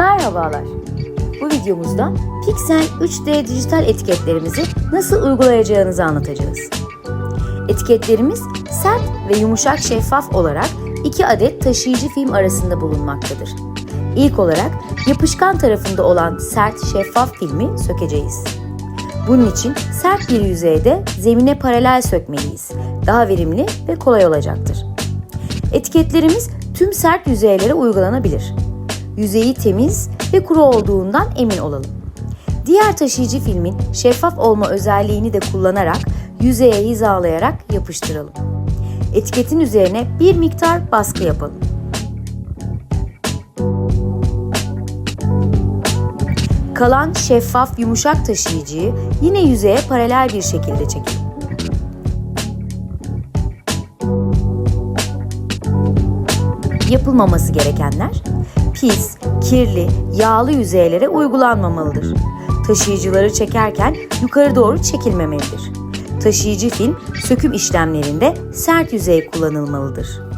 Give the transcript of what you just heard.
Merhabalar. Bu videomuzda Pixel 3D dijital etiketlerimizi nasıl uygulayacağınızı anlatacağız. Etiketlerimiz sert ve yumuşak şeffaf olarak iki adet taşıyıcı film arasında bulunmaktadır. İlk olarak yapışkan tarafında olan sert şeffaf filmi sökeceğiz. Bunun için sert bir yüzeyde zemine paralel sökmeliyiz. Daha verimli ve kolay olacaktır. Etiketlerimiz tüm sert yüzeylere uygulanabilir. Yüzeyi temiz ve kuru olduğundan emin olalım. Diğer taşıyıcı filmin şeffaf olma özelliğini de kullanarak yüzeye hizalayarak yapıştıralım. Etiketin üzerine bir miktar baskı yapalım. Kalan şeffaf yumuşak taşıyıcıyı yine yüzeye paralel bir şekilde çekelim. Yapılmaması gerekenler pis, kirli, yağlı yüzeylere uygulanmamalıdır. Taşıyıcıları çekerken yukarı doğru çekilmemelidir. Taşıyıcı film söküm işlemlerinde sert yüzey kullanılmalıdır.